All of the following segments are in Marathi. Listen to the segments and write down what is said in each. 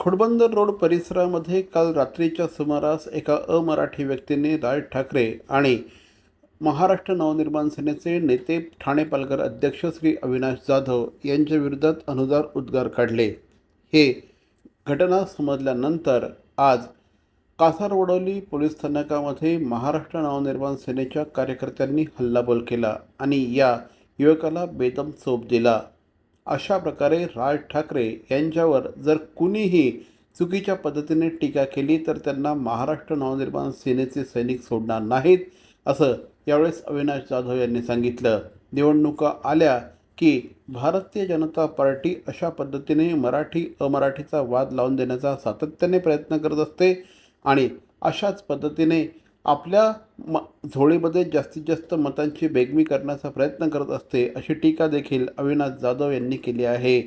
खोडबंदर रोड परिसरामध्ये काल रात्रीच्या सुमारास एका अमराठी व्यक्तीने राज ठाकरे आणि महाराष्ट्र नवनिर्माण सेनेचे नेते ठाणे पालघर अध्यक्ष श्री अविनाश जाधव यांच्या विरोधात अनुदार उद्गार काढले. हे घटना समजल्यानंतर आज कासारवडोली पोलीस स्थानकामध्ये महाराष्ट्र नवनिर्माण सेनेच्या कार्यकर्त्यांनी हल्लाबोल केला आणि या युवकाला बेदम चोप दिला. अशा प्रकारे राज ठाकरे यांच्यावर जर कुणीही चुकीच्या पद्धतीने टीका केली तर त्यांना महाराष्ट्र नवनिर्माण सेनेचे सैनिक सोडणार नाहीत असं यावेळेस अविनाश जाधव यांनी सांगितलं. निवडणुका आल्या की भारतीय जनता पार्टी अशा पद्धतीने मराठी अमराठीचा वाद लावून देण्याचा सातत्याने प्रयत्न करत असते आणि अशाच पद्धतीने आपल्या म झोळीमध्ये जास्तीत जास्त मतांची बेगमी करण्याचा प्रयत्न करत असते अशी टीका देखील अविनाश जाधव यांनी केली आहे.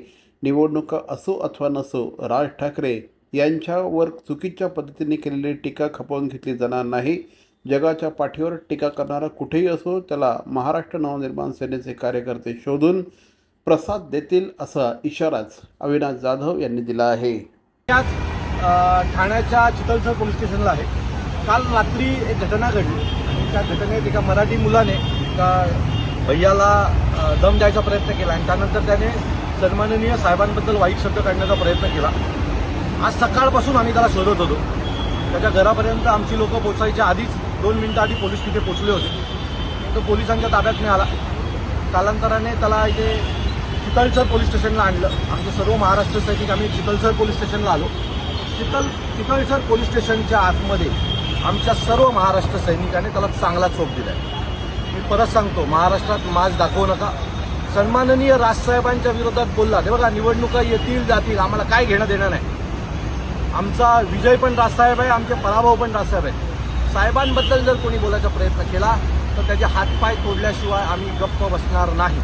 निवडणुका असो अथवा नसो राज ठाकरे यांच्यावर चुकीच्या पद्धतीने केलेली टीका खपवून घेतली जाणार नाही. जगाच्या पाठीवर टीका करणारा कुठेही असो त्याला महाराष्ट्र नवनिर्माण सेनेचे कार्यकर्ते शोधून प्रसाद देतील असा इशाराच अविनाश जाधव यांनी दिला आहे. आज ठाण्याच्या चितलसर पोलीस स्टेशनला आहे. काल रात्री एक घटना घडली. आणि त्या घटनेत एका मराठी मुलाने एका भैयाला दम द्यायचा प्रयत्न केला आणि त्यानंतर त्याने सन्माननीय साहेबांबद्दल वाईट शब्द काढण्याचा प्रयत्न केला. आज सकाळपासून आम्ही त्याला शोधत होतो. त्याच्या घरापर्यंत आमची लोकं पोचायच्या आधीच दोन मिनिटं आधी पोलीस तिथे पोचले होते. तो पोलिसांच्या ताब्यात मिळाला. कालांतराने त्याला इथे चितलसर पोलीस स्टेशनला आणलं. आमचं सर्व महाराष्ट्र सैनिक आम्ही चितलसर पोलीस स्टेशनला आलो. चितल चितलसर पोलीस स्टेशनच्या आतमध्ये आमच्या सर्व महाराष्ट्र सैनिकांनी त्याला चांगला चोप दिलाय. मी परत सांगतो महाराष्ट्रात माज दाखवू नका. सन्माननीय राजसाहेबांच्या विरोधात बोलला ते बघा निवडणुका येतील जातील आम्हाला काय घेणं देणं नाही. आमचा विजय पण राजसाहेब आहे आमचे पराभव पण राजसाहेब आहे साहेबांबद्दल जर कोणी बोलायचा प्रयत्न केला तर त्याचे हातपाय तोडल्याशिवाय आम्ही गप्प बसणार नाही.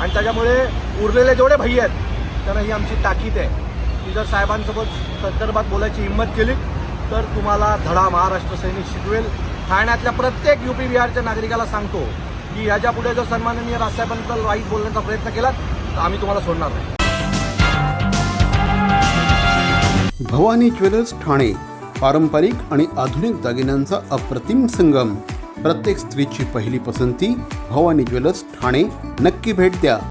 आणि त्याच्यामुळे उरलेले जेवढे भैया आहेत त्यांना ही आमची ताकीद आहे. की जर साहेबांसोबत संदर्भात बोलायची हिंमत केली तर तुम्हाला धडा महाराष्ट्र सैनिक शिकवेल. ठाण्यातल्या प्रत्येक युपी बिहारच्या नागरिकाला सांगतो की याच्यापुढे जर सन्माननीय राजसाहेबांबद्दल वाईट बोलण्याचा प्रयत्न केला तर आम्ही तुम्हाला सोडणार नाही. भवानी ज्वेलर्स ठाणे पारंपरिक आणि आधुनिक दागिन्यांचा अप्रतिम संगम. प्रत्येक स्त्रीची पहिली पसंती भवानी ज्वेलर्स ठाणे. नक्की भेट द्या.